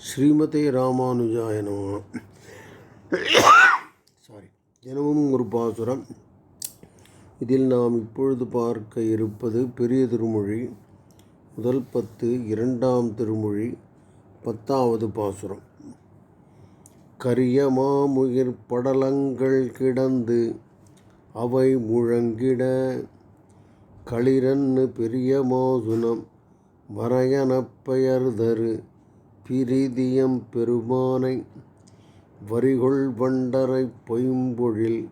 ஸ்ரீமதே ராமானுஜாய நம சாரி தினமும் ஒரு பாசுரம். இதில் நாம் இப்பொழுது பார்க்க இருப்பது பெரிய திருமொழி முதல் பத்து இரண்டாம் திருமொழி பத்தாவது பாசுரம். கரிய மாமுயிர் படலங்கள் கிடந்து அவை முழங்கிட களிரன்னு பெரிய மாசுனம் வரையனப் பெயர்தரு. பிரீதியம் பெருமானை வரிகொள் வண்டரை பொய்ம்பொழில்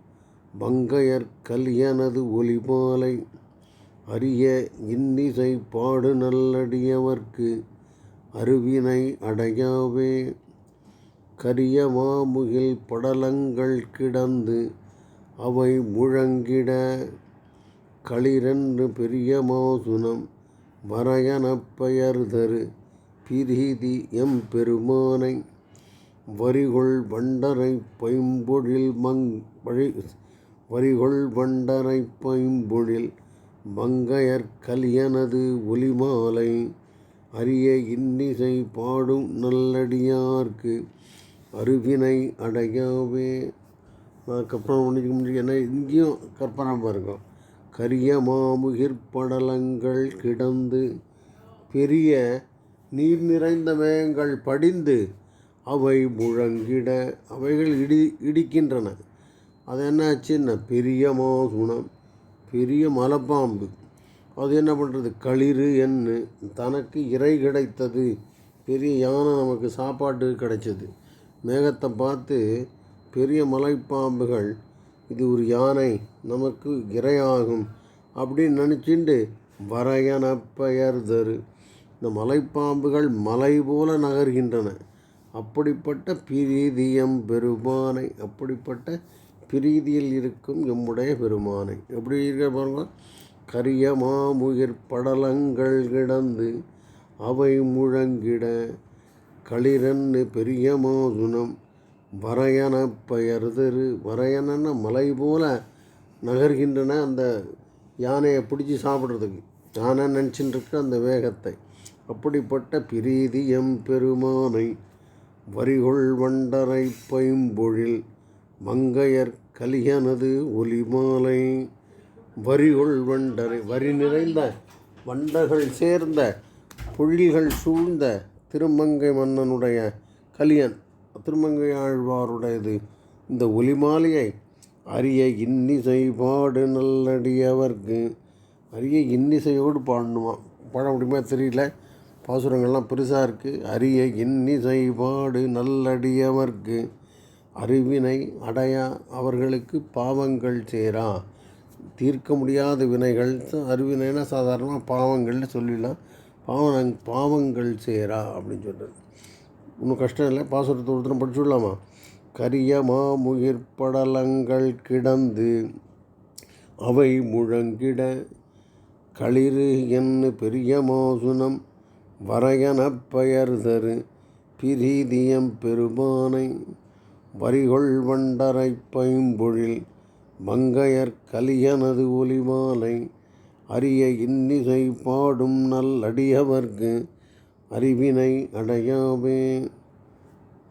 வங்கையர் கல்யனது ஒலிமாலை அரிய இன்னிசை பாடு நல்லடியவர்க்கு அருவினை அடையாவே. கரிய மாமுகில் படலங்கள் கிடந்து அவை முழங்கிட களிரென்று பெரிய மாசுனம் வரையனப் பெயர்தரு. பிரீதி எம் பெருமானை வரிகொள் வண்டரை பைம்பொழில் மங் வழி வரிகொள் வண்டனை பைம்பொழில் மங்கையர் கலியனது ஒலிமாலை அரிய இன்னிசை பாடும் நல்லடியார்க்கு அருவினை அடையாவே. கற்பனை முடிக்க முடியும் என்ன இங்கேயும் கற்பனை பாருங்க. கரிய மாமுகிர் படலங்கள் கிடந்து பெரிய நீர் நிறைந்த மேகங்கள் படிந்து அவை முழங்கிட அவைகள் இடி இடிக்கின்றன. அது என்னாச்சுன்னா பெரிய மாசுணம் பெரிய மலைப்பாம்பு. அது என்ன பண்ணுறது களிறு என்று தனக்கு இறை கிடைத்தது. பெரிய யானை நமக்கு சாப்பாட்டு கிடைச்சது. மேகத்தை பார்த்து பெரிய மலைப்பாம்புகள் இது ஒரு யானை நமக்கு இரையாகும். அப்படின்னு நினச்சிண்டு வரையன பெயர் தரு. இந்த மலைப்பாம்புகள் மலை போல நகர்கின்றன. அப்படிப்பட்ட பிரீதியம் பெருமானை அப்படிப்பட்ட பிரீதியில் இருக்கும் எம்முடைய பெருமானை. எப்படி இருக்க பாருங்க. கரிய மாமுயிர் படலங்கள் கிடந்து அவை முழங்கிட களிரன்னு பெரிய மாசுனம் வரையன பெயர்தரு. வரையனன்னு மலை போல நகர்கின்றன அந்த யானையை பிடிச்சி சாப்பிட்றதுக்கு. யானை நினச்சின்னு இருக்க அந்த வேகத்தை. அப்படிப்பட்ட பிரீதி எம் பெருமானை வரிகொள் வண்டரை பைம்பொழில் மங்கையர் கலியனது ஒலிமாலை. வரிகொள் வண்டரை வரி நிறைந்த வண்டர்கள் சேர்ந்த பொழில்கள் சூழ்ந்த திருமங்கை மன்னனுடைய கலியன் திருமங்கை ஆழ்வாருடையது. இந்த ஒலிமாலையை அரிய இன்னிசை பாடு நல்லடியவர்க்கு அரிய இன்னிசையோடு பாடணுமா பாட முடியுமா தெரியல. பாசுரங்கள்லாம் பெருசாக இருக்குது அரிய இன்னிசை பாடு நல்லடியவர்க்கு அறிவினை அடையா அவர்களுக்கு பாவங்கள் சேரா. தீர்க்க முடியாத வினைகள் அறிவினைனா சாதாரணமாக பாவங்கள்னு சொல்லிடலாம். பாவன பாவங்கள் சேரா அப்படின்னு சொல்கிறது ஒன்றும் கஷ்டம் இல்லை. பாசுரத்தை ஒருத்தரம் படிச்சுடலாமா கரிய மாமுயிர் படலங்கள் கிடந்து அவை முழங்கிட களிறு என்று பெரிய மோசுனம் வரையனப் பெயர்தரு பிரீதியம் பெருமானை வரிகொள் வண்டரை பைம்பொழில் மங்கையர் கலியனது ஒலிமாலை அரிய இன்னிசை பாடும் நல்லடியவர்க்கு அறிவினை அடையாவே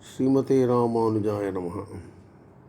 ஸ்ரீமதே ராமானுஜாய நமः